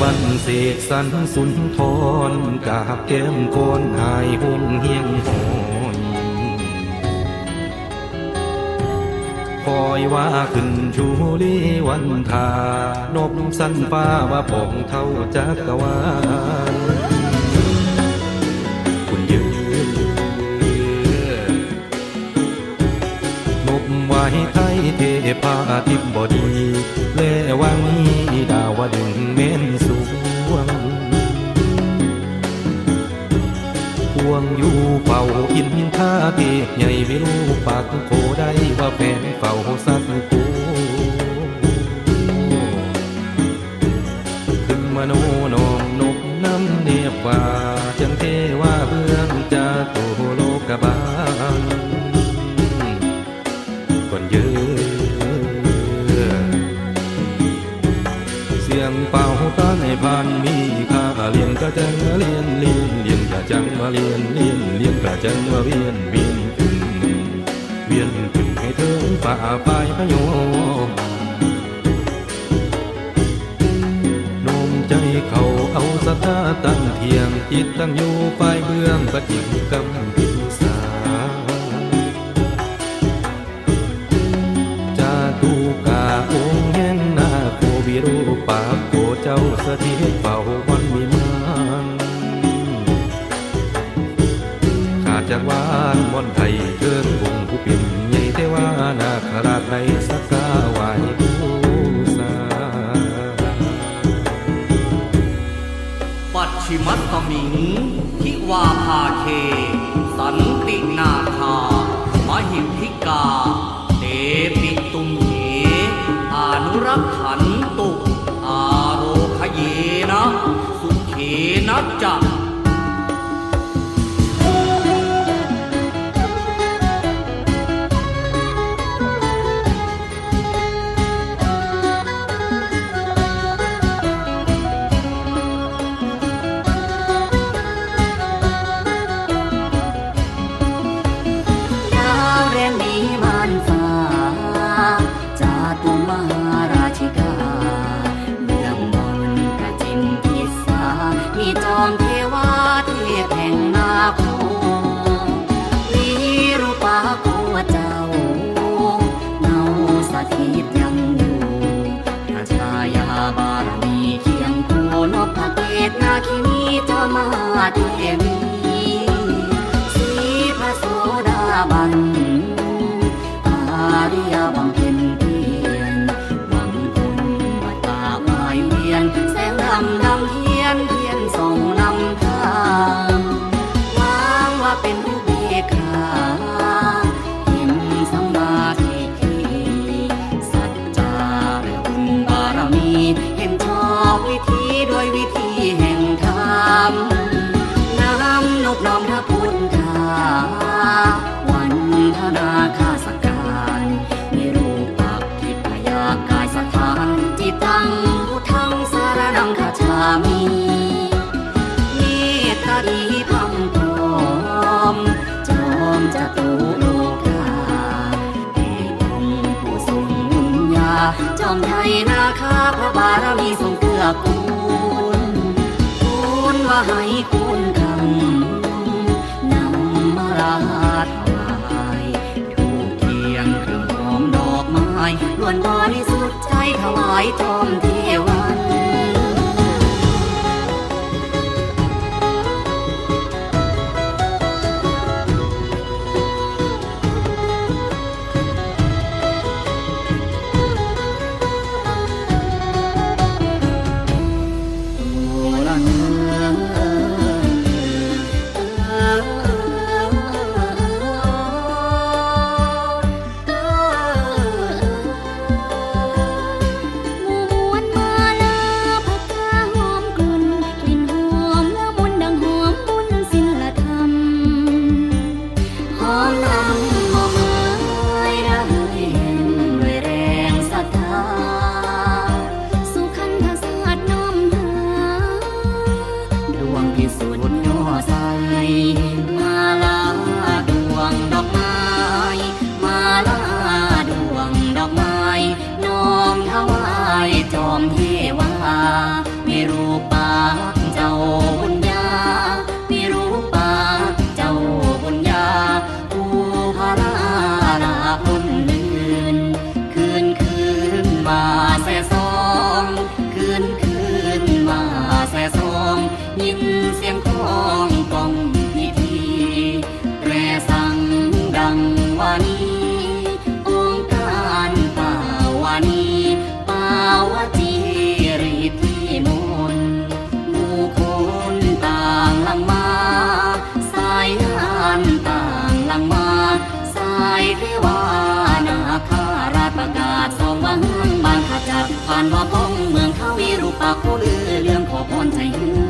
วันเสกสรรสุนทรกาบแก้มโกนหายหงเฮียงหอยคอยว่าขึ้นชูลีวันทานกสันฟ้าว่าปองเท่าจักรวาลคุณยืนนกไว้ไทยเทพาทิพย์บดีเลวังมีดาวดึงเม้น วงอยู่เฝ้าอินทาเทพใหญ่ไม่รู้ปากโคได้ว่าแฟนเฝ้าสัตว์กูขึ้นมาโนนองนกน้ำเนียบว่าจังเทว่าเบื้องจะโตโลกบาลก่อนเยอะเสียงเป่าต้านให้ผ่านมี จังมาเลียนเลียนเลียนกระจังมาเวียนเวียนขึ้นเวียนขึ้นให้ถึงฝ่าปลายพโยมโน้มใจเขาเอาสถาตั้งเทียงจิตตั้งอยู่ปลายเบื้องปฏิกรรมพิสาจาตุกาองค์แห่งนาโควิรูปาโกเจ้าสถิตเฝ้าวันวิม จากวานมอนไทยเชิญองผู้เป็นใหญ่เทวานาคราชในสักกาไหวบูสาปัจฉิมัสสมิงทิวาภาเค สันตินาคามหิมพิกา เตปิตุมเหอานุรักขันตุ อาโรคเยนะ สุเขนะจัก มามาเทวีสีพระโสดาบันอาริยบำเพ็ญเพียรหวังคุณวัตตาหมายเวียนแสงดำดำเทียนเทียนส่องนำทางวางว่าเป็นำนบน้อมพระพุทธาวันธนาคาสการมีรูปปักทิพยากายสถานจิตตังพุทธังสารนังคาชามิเมตตาดีพัมพรอมจอมจตุโลกาเอกองผู้ทรงบุญญาจอมไทยนาคาพระบารมีทรงเกื้อกูลคุณว่าให้คุณ อยล้วนบริสุทธิ์ใจถวายทอมเทวา ที่วาไม่รู้ปากเจ้าบุญญาไม่รู้ปากเจ้าบุญญาผู้พาราลาคนลื่นคืนคืนมาแสซองคืนคืนมาแสซองยินเสียงคอ เมืองเขามีรูปปากคลืเรื่องขอพรใจเฮือ